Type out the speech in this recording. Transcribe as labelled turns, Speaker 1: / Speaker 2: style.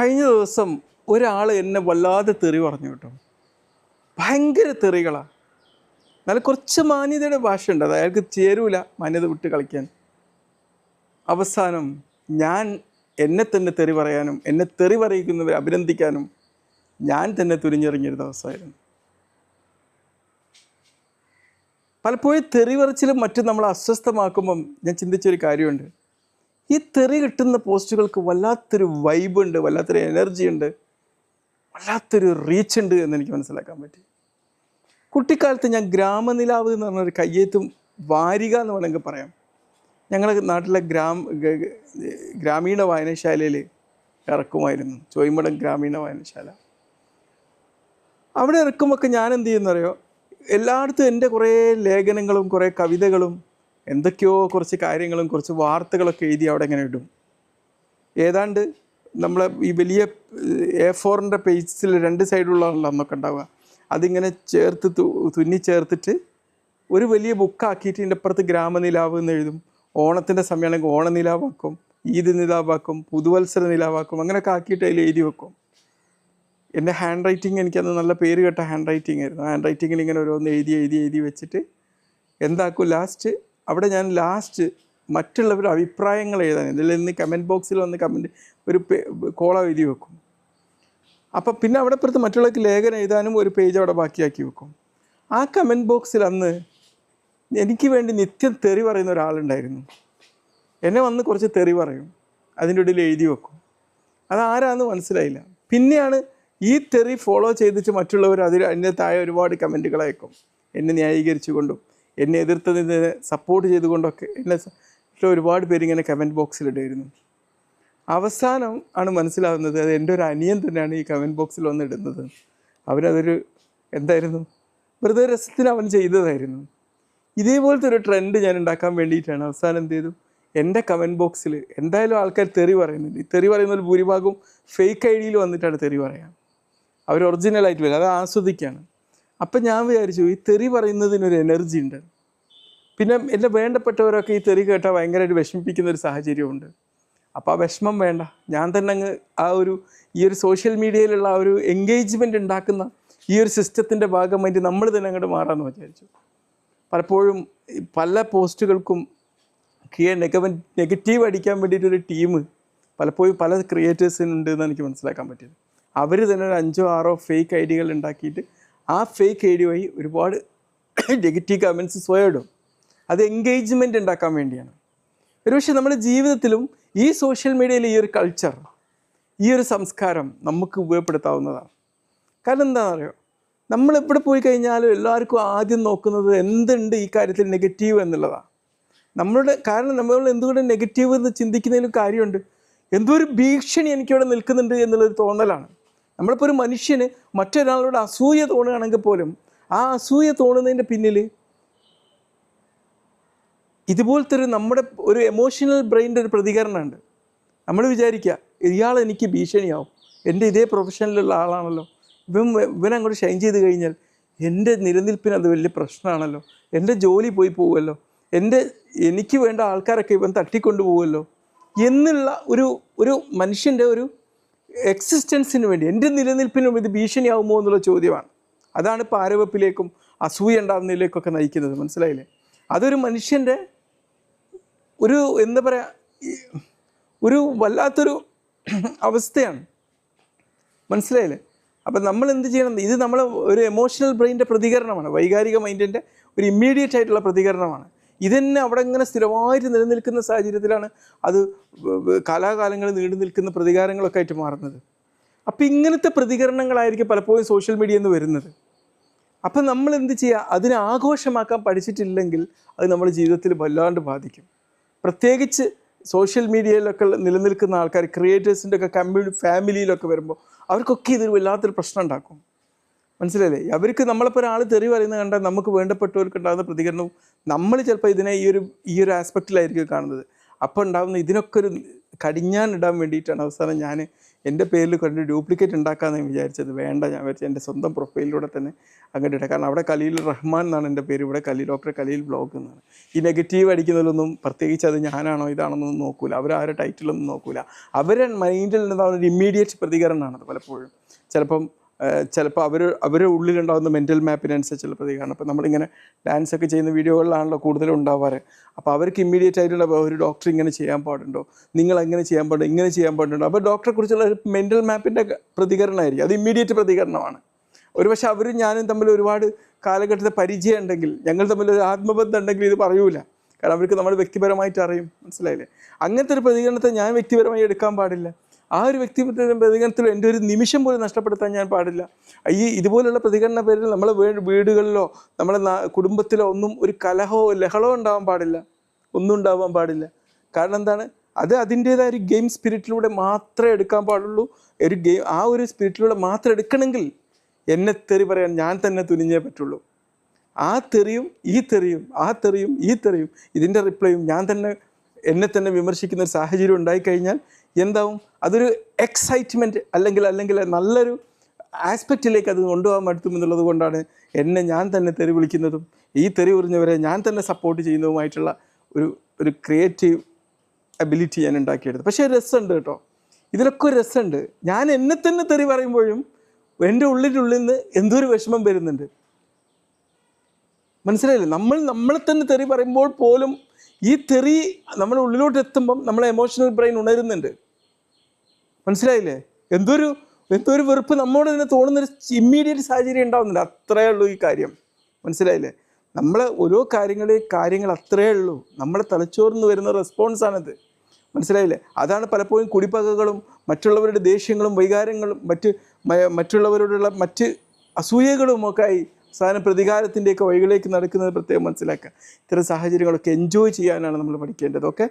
Speaker 1: കഴിഞ്ഞ ദിവസം ഒരാൾ എന്നെ വല്ലാതെ തെറി പറഞ്ഞു കേട്ടോ. ഭയങ്കര തെറികളാണ് നല്ല കുറച്ച് മാന്യതയുടെ ഭാഷ ഉണ്ട് അത് അയാൾക്ക് ചേരൂല മാന്യത വിട്ട് കളിക്കാൻ. അവസാനം ഞാൻ എന്നെ തന്നെ തെറി പറയാനും എന്നെ തെറി പറയിക്കുന്നവരെ അഭിനന്ദിക്കാനും ഞാൻ തന്നെ തുരിഞ്ഞിറങ്ങിയൊരു ദിവസമായിരുന്നു. പലപ്പോഴും തെറി പറച്ചിലും മറ്റും നമ്മൾ അസ്വസ്ഥമാക്കുമ്പം ഞാൻ ചിന്തിച്ചൊരു കാര്യമുണ്ട്. ഈ തെറി കിട്ടുന്ന പോസ്റ്റുകൾക്ക് വല്ലാത്തൊരു വൈബ് ഉണ്ട് വല്ലാത്തൊരു എനർജി ഉണ്ട് വല്ലാത്തൊരു റീച്ച് ഉണ്ട് എന്ന് എനിക്ക് മനസ്സിലാക്കാൻ പറ്റി. കുട്ടിക്കാലത്ത് ഞാൻ ഗ്രാമനിലാവ് എന്ന് പറഞ്ഞൊരു കയ്യേത്തും വാരിക എന്ന് വേണമെങ്കിൽ പറയാം. ഞങ്ങളുടെ നാട്ടിലെ ഗ്രാമ ഗ്രാമീണ വായനശാലയിൽ ഇറക്കുമായിരുന്നു ചോയ്മടം ഗ്രാമീണ വായനശാല. അവിടെ ഇറക്കുമൊക്കെ ഞാൻ എന്ത് ചെയ്യുന്നറിയോ? എല്ലായിടത്തും എന്റെ കുറേ ലേഖനങ്ങളും കുറേ കവിതകളും എന്തൊക്കെയോ കുറച്ച് കാര്യങ്ങളും കുറച്ച് വാർത്തകളൊക്കെ എഴുതി അവിടെ ഇങ്ങനെ ഇടും. ഏതാണ്ട് നമ്മളെ ഈ വലിയ എ ഫോറിന്റെ പേജിൽ രണ്ട് സൈഡുള്ളതാണല്ലോ അന്നൊക്കെ ഉണ്ടാവുക. അതിങ്ങനെ ചേർത്ത് തുന്നി ചേർത്തിട്ട് ഒരു വലിയ ബുക്കാക്കിയിട്ട് ഇതിന്റെ അപ്പുറത്ത് ഗ്രാമനിലാവ് എന്ന് എഴുതും. ഓണത്തിന്റെ സമയമാണെങ്കിൽ ഓണനിലാവാക്കും ഈദ് നിലാവാക്കും പുതുവത്സര നിലാവാക്കും അങ്ങനെയൊക്കെ ആക്കിയിട്ട് അതിൽ എഴുതി വെക്കും. എന്റെ ഹാൻഡ് റൈറ്റിംഗ് എനിക്കന്ന് നല്ല പേര് കേട്ട ഹാൻഡ് റൈറ്റിംഗ് ആയിരുന്നു. ഹാൻഡ് റൈറ്റിങ്ങിൽ ഇങ്ങനെ ഓരോന്ന് എഴുതി എഴുതി എഴുതി വെച്ചിട്ട് എന്താക്കും ലാസ്റ്റ് അവിടെ ഞാൻ ലാസ്റ്റ് മറ്റുള്ളവരുടെ അഭിപ്രായങ്ങൾ എഴുതാൻ ഇതിൽ നിന്ന് കമന്റ് ബോക്സിൽ വന്ന് കമന്റ് ഒരു കോള എഴുതി വെക്കും. അപ്പം പിന്നെ അവിടെ പുറത്ത് മറ്റുള്ളവർക്ക് ലേഖനം എഴുതാനും ഒരു പേജ് അവിടെ ബാക്കിയാക്കി വെക്കും. ആ കമന്റ് ബോക്സിൽ അന്ന് എനിക്ക് വേണ്ടി നിത്യം തെറി പറയുന്ന ഒരാളുണ്ടായിരുന്നു. എന്നെ വന്ന് കുറച്ച് തെറി പറയും. അതിന്റെ ഇടയിൽ എഴുതി വെക്കും. അത് അതാരാന്ന് മനസ്സിലായില്ല. പിന്നെയാണ് ഈ തെറി ഫോളോ ചെയ്തിട്ട് മറ്റുള്ളവർ അതിൽ അതിന്റെ താഴെ ഒരുപാട് കമന്റുകൾ അയക്കും. എന്നെ ന്യായീകരിച്ചുകൊണ്ടും. എന്നെ എതിർത്തതിന് സപ്പോർട്ട് ചെയ്തുകൊണ്ടൊക്കെ എന്നെ ഒരുപാട് പേര് ഇങ്ങനെ കമന്റ് ബോക്സിലിടായിരുന്നു അവസാനം ആണ് മനസ്സിലാവുന്നത് അത് എന്റെ ഒരു അനിയൻ തന്നെയാണ് ഈ കമന്റ് ബോക്സിൽ വന്ന് ഇടുന്നത്. അവരതൊരു എന്തായിരുന്നു? വെറുതെ രസത്തിന് അവൻ ചെയ്തതായിരുന്നു. ഇതേപോലത്തെ ഒരു ട്രെൻഡ് ഞാൻ ഉണ്ടാക്കാൻ വേണ്ടിയിട്ടാണ് അവസാനം എന്ത് ചെയ്തു? എന്റെ കമന്റ് ബോക്സിൽ എന്തായാലും ആൾക്കാർ തെറി പറയുന്നുണ്ട്. ഈ തെറി ഒരു ഭൂരിഭാഗവും ഫേക്ക് ഐ ഡിയിൽ വന്നിട്ടാണ് തെറി പറയാൻ അവർ ഒറിജിനലായിട്ട് വരും അത് ആസ്വദിക്കുകയാണ് അപ്പം ഞാൻ വിചാരിച്ചു ഈ തെറി പറയുന്നതിനൊരു എനർജി ഉണ്ട്. പിന്നെ എന്റെ വേണ്ടപ്പെട്ടവരൊക്കെ ഈ തെറി കേട്ടാൽ ഭയങ്കരമായിട്ട് വിഷമിപ്പിക്കുന്ന ഒരു സാഹചര്യമുണ്ട്. അപ്പോൾ ആ വിഷമം വേണ്ട. ഞാൻ തന്നെ അങ്ങ് ആ ഒരു ഈ ഒരു സോഷ്യൽ മീഡിയയിലുള്ള ആ ഒരു എൻഗേജ്മെന്റ് ഉണ്ടാക്കുന്ന ഈ ഒരു സിസ്റ്റത്തിന്റെ ഭാഗമായിട്ട് നമ്മൾ തന്നെ അങ്ങോട്ട് മാറാമെന്ന് വിചാരിച്ചു. പലപ്പോഴും പല പോസ്റ്റുകൾക്കും കീഴ നെഗവൻ നെഗറ്റീവ് അടിക്കാൻ വേണ്ടിയിട്ടൊരു ടീം പലപ്പോഴും പല ക്രിയേറ്റേഴ്സിനുണ്ട് എന്ന് എനിക്ക് മനസ്സിലാക്കാൻ പറ്റിയത്. അവർ തന്നെ ഒരു അഞ്ചോ ആറോ ഫേക്ക് ഐ ഡികൾ ഉണ്ടാക്കിയിട്ട് ആ ഫേക്ക് ഐ ഡി വഴി ഒരുപാട് നെഗറ്റീവ് കമൻസ് സ്വയം ഇടും. അത് എൻഗേജ്മെന്റ് ഉണ്ടാക്കാൻ വേണ്ടിയാണ്. ഒരുപക്ഷെ നമ്മുടെ ജീവിതത്തിലും ഈ സോഷ്യൽ മീഡിയയിലെ ഈ ഒരു കൾച്ചർ ഈ ഒരു സംസ്കാരം നമുക്ക് ഉപയോഗപ്പെടുത്താവുന്നതാണ്. കാരണം എന്താണെന്ന് അറിയോ? നമ്മൾ എവിടെ പോയി കഴിഞ്ഞാലും എല്ലാവർക്കും ആദ്യം നോക്കുന്നത് എന്തുണ്ട് ഈ കാര്യത്തിൽ നെഗറ്റീവ് എന്നുള്ളതാണ്. നമ്മളുടെ കാരണം നമ്മൾ എന്തുകൊണ്ട് നെഗറ്റീവ് എന്ന് ചിന്തിക്കുന്നതിലും കാര്യമുണ്ട്. എന്തോ ഒരു ഭീഷണി എനിക്കിവിടെ നിൽക്കുന്നുണ്ട് എന്നുള്ളൊരു തോന്നലാണ്. നമ്മളിപ്പോൾ ഒരു മനുഷ്യന് മറ്റൊരാളോട് അസൂയ തോന്നുകയാണെങ്കിൽ പോലും ആ അസൂയ തോന്നുന്നതിന്റെ പിന്നിൽ ഇതുപോലത്തെ ഒരു നമ്മുടെ ഒരു എമോഷണൽ ബ്രെയിന്റെ ഒരു പ്രതികരണമുണ്ട്. നമ്മൾ വിചാരിക്കുക ഇയാൾ എനിക്ക് ഭീഷണിയാവും. എന്റെ ഇതേ പ്രൊഫഷനിലുള്ള ആളാണല്ലോ. ഇവൻ ഇവനങ്ങോട്ട് ഷൈൻ ചെയ്ത് കഴിഞ്ഞാൽ എന്റെ നിലനിൽപ്പിന് അത് വലിയ പ്രശ്നമാണല്ലോ. എന്റെ ജോലി പോയി പോവുമല്ലോ. എന്റെ എനിക്ക് വേണ്ട ആൾക്കാരൊക്കെ ഇവൻ തട്ടിക്കൊണ്ടു പോവുമല്ലോ എന്നുള്ള ഒരു ഒരു മനുഷ്യന്റെ ഒരു എക്സിസ്റ്റൻസിന് വേണ്ടി എന്റെ നിലനിൽപ്പിനും ഇത് ഭീഷണിയാവുമോ എന്നുള്ള ചോദ്യമാണ്. അതാണ് പാരവപ്പിലേക്കും അസൂയ ഉണ്ടാകുന്നതിലേക്കൊക്കെ നയിക്കുന്നത് മനസ്സിലായില്ലേ? അതൊരു മനുഷ്യന്റെ ഒരു എന്താ പറയുക ഒരു വല്ലാത്തൊരു അവസ്ഥയാണ്. മനസ്സിലായില്ലേ? അപ്പം നമ്മൾ എന്ത് ചെയ്യണം? ഇത് നമ്മൾ ഒരു എമോഷണൽ ബ്രെയിന്റെ പ്രതികരണമാണ്. വൈകാരിക മൈൻഡിന്റെ ഒരു ഇമ്മീഡിയറ്റ് ആയിട്ടുള്ള പ്രതികരണമാണ്. ഇതന്നെ അവിടെ ഇങ്ങനെ സ്ഥിരമായിട്ട് നിലനിൽക്കുന്ന സാഹചര്യത്തിലാണ് അത് വ- നീണ്ടു നിൽക്കുന്ന പ്രതികാരങ്ങളൊക്കെ ആയിട്ട് മാറുന്നത്. അപ്പം ഇങ്ങനത്തെ പ്രതികരണങ്ങളായിരിക്കും പലപ്പോഴും സോഷ്യൽ മീഡിയ എന്ന് വരുന്നത്. അപ്പം നമ്മൾ എന്ത് ചെയ്യുക അതിനെ ആഘോഷമാക്കാൻ പഠിച്ചിട്ടില്ലെങ്കിൽ അത് നമ്മുടെ ജീവിതത്തിൽ വല്ലാണ്ട് ബാധിക്കും. പ്രത്യേകിച്ച് സോഷ്യൽ മീഡിയയിലൊക്കെ നിലനിൽക്കുന്ന ആൾക്കാർ ക്രിയേറ്റേഴ്സിന്റെ ഒക്കെ കമ്മ്യൂണി ഫാമിലിയിലൊക്കെ വരുമ്പോൾ അവർക്കൊക്കെ ഇതൊരു വല്ലാത്തൊരു പ്രശ്നം ഉണ്ടാക്കും. മനസ്സിലായില്ലേ? അവർക്ക് നമ്മളിപ്പോൾ ഒരാൾ തെറി പറയുന്നത് കണ്ടാൽ നമുക്ക് വേണ്ടപ്പെട്ടവർക്ക് ഉണ്ടാകുന്ന പ്രതികരണവും നമ്മൾ ചിലപ്പോൾ ഇതിനെ ഈ ഒരു ഈ ഒരു ആസ്പെക്റ്റിലായിരിക്കും കാണുന്നത്. അപ്പോൾ ഉണ്ടാകുന്ന ഇതിനൊക്കെ ഒരു കടിഞ്ഞാൻ ഇടാൻ വേണ്ടിയിട്ടാണ് അവസാനം ഞാൻ എന്റെ പേരിൽ കണ്ട് ഡ്യൂപ്ലിക്കേറ്റ് ഉണ്ടാക്കാമെന്ന് വിചാരിച്ചത്. വേണ്ട ഞാൻ വിചാരിച്ചു എന്റെ സ്വന്തം പ്രൊഫൈലിലൂടെ തന്നെ അങ്ങോട്ട് ഇടാം. കാരണം അവിടെ കലീൽ റഹ്മാൻ എന്നാണ് എന്റെ പേര്. ഇവിടെ കലീൽ ഡോക്ടർ കലീൽ ബ്ലോഗ് എന്നാണ്. ഈ നെഗറ്റീവ് അടിക്കുന്നതിലൊന്നും പ്രത്യേകിച്ച് അത് ഞാനാണോ ഇതാണെന്നൊന്നും നോക്കൂല. അവർ ആരുടെ ടൈറ്റിലൊന്നും നോക്കൂല. അവരെ മൈൻഡിൽ ഉണ്ടാകുന്ന ഒരു ഇമ്മീഡിയറ്റ് പ്രതികരണമാണത് പലപ്പോഴും. ചിലപ്പം ചിലപ്പോൾ അവർ അവരുടെ ഉള്ളിലുണ്ടാകുന്ന മെന്റൽ മാപ്പിനനുസരിച്ച് ചിലപ്പോൾ പ്രതികരണം. അപ്പോൾ നമ്മളിങ്ങനെ ഡാൻസ് ഒക്കെ ചെയ്യുന്ന വീഡിയോകളിലാണല്ലോ കൂടുതലും ഉണ്ടാവാറ്. അപ്പോൾ അവർക്ക് ഇമ്മീഡിയറ്റ് ആയിട്ടുള്ള ഒരു ഡോക്ടർ ഇങ്ങനെ ചെയ്യാൻ പാടുണ്ടോ? നിങ്ങൾ എങ്ങനെ ചെയ്യാൻ പാടുണ്ടോ? ഇങ്ങനെ ചെയ്യാൻ പാടുണ്ടോ? അപ്പോൾ ഡോക്ടറെ കുറിച്ചുള്ള ഒരു മെന്റൽ മാപ്പിന്റെ പ്രതികരണമായിരിക്കും. അത് ഇമ്മീഡിയറ്റ് പ്രതികരണമാണ്. ഒരുപക്ഷെ അവരും ഞാനും തമ്മിൽ ഒരുപാട് കാലഘട്ടത്തെ പരിചയം ഉണ്ടെങ്കിൽ ഞങ്ങൾ തമ്മിൽ ഒരു ആത്മബന്ധം ഉണ്ടെങ്കിൽ ഇത് പറയൂല. കാരണം അവർക്ക് നമ്മൾ വ്യക്തിപരമായിട്ട് അറിയും. മനസ്സിലായില്ലേ? അങ്ങനത്തെ ഒരു പ്രതികരണത്തെ ഞാൻ വ്യക്തിപരമായി എടുക്കാൻ പാടില്ല. ആ ഒരു വ്യക്തി പ്രതികരണത്തിൽ എന്റെ ഒരു നിമിഷം പോലും നഷ്ടപ്പെടുത്താൻ ഞാൻ പാടില്ല. ഈ ഇതുപോലുള്ള പ്രതികരണ പേരിൽ നമ്മളെ വീടുകളിലോ നമ്മളെ കുടുംബത്തിലോ ഒന്നും ഒരു കലഹോ ലഹളോ ഉണ്ടാവാൻ പാടില്ല. ഒന്നും ഉണ്ടാവാൻ പാടില്ല. കാരണം എന്താണ്? അത് അതിന്റേതായ ഒരു ഗെയിം സ്പിരിറ്റിലൂടെ മാത്രമേ എടുക്കാൻ പാടുള്ളൂ. ഒരു ഗെയിം ആ ഒരു സ്പിരിറ്റിലൂടെ മാത്രം എടുക്കണമെങ്കിൽ എന്നെ തെറി പറയാൻ ഞാൻ തന്നെ തുനിഞ്ഞേ പറ്റുള്ളൂ. ആ തെറിയും ഈ തെറിയും ആ തെറിയും ഈ തെറിയും ഇതിന്റെ റിപ്ലൈയും ഞാൻ തന്നെ എന്നെ തന്നെ വിമർശിക്കുന്ന ഒരു സാഹചര്യം ഉണ്ടായിക്കഴിഞ്ഞാൽ എന്താവും? അതൊരു എക്സൈറ്റ്മെന്റ് അല്ലെങ്കിൽ അല്ലെങ്കിൽ നല്ലൊരു ആസ്പെക്റ്റിലേക്ക് അത് കൊണ്ടുപോകാൻ പറ്റും എന്നുള്ളത് കൊണ്ടാണ് എന്നെ ഞാൻ തന്നെ തെറി വിളിക്കുന്നതും ഈ തെറി ഉറിഞ്ഞവരെ ഞാൻ തന്നെ സപ്പോർട്ട് ചെയ്യുന്നതുമായിട്ടുള്ള ഒരു ഒരു ക്രിയേറ്റീവ് അബിലിറ്റി ഞാൻ ഉണ്ടാക്കിയെടുത്തത്. പക്ഷേ രസമുണ്ട് കേട്ടോ. ഇതിലൊക്കെ ഒരു രസമുണ്ട്. ഞാൻ എന്നെ തന്നെ തെറി പറയുമ്പോഴും എന്റെ ഉള്ളിനുള്ളിൽ നിന്ന് എന്തൊരു വിഷമം വരുന്നുണ്ട്. മനസ്സിലായില്ലേ? നമ്മൾ നമ്മളെ തന്നെ തെറി പറയുമ്പോൾ പോലും ഈ തെറി നമ്മൾ ഉള്ളിലോട്ട് എത്തുമ്പം നമ്മളെ എമോഷണൽ ബ്രെയിൻ ഉണരുന്നുണ്ട്. മനസ്സിലായില്ലേ? എന്തൊരു എന്തൊരു വെറുപ്പ് നമ്മോട് തന്നെ തോന്നുന്നൊരു ഇമ്മീഡിയറ്റ് സാഹചര്യം ഉണ്ടാവുന്നില്ല അത്രയേ ഉള്ളൂ ഈ കാര്യം. മനസ്സിലായില്ലേ? നമ്മൾ ഓരോ കാര്യങ്ങളെ കാര്യങ്ങൾ അത്രയേ ഉള്ളൂ. നമ്മളെ തലച്ചോറിന്ന് വരുന്ന റെസ്പോൺസാണിത് മനസ്സിലായില്ലേ? അതാണ് പലപ്പോഴും കുടിപ്പകകളും മറ്റുള്ളവരുടെ ദേഷ്യങ്ങളും വൈകാരങ്ങളും മറ്റ് മറ്റുള്ളവരോടുള്ള മറ്റ് അസൂയകളും ഒക്കെ ആയി സാധനം പ്രതികാരത്തിന്റെയൊക്കെ വഴികളിലേക്ക് നടക്കുന്നത് പ്രത്യേകം മനസ്സിലാക്കുക. ഇത്തരം സാഹചര്യങ്ങളൊക്കെ എൻജോയ് ചെയ്യാനാണ് നമ്മൾ പഠിക്കേണ്ടത്. ഓക്കെ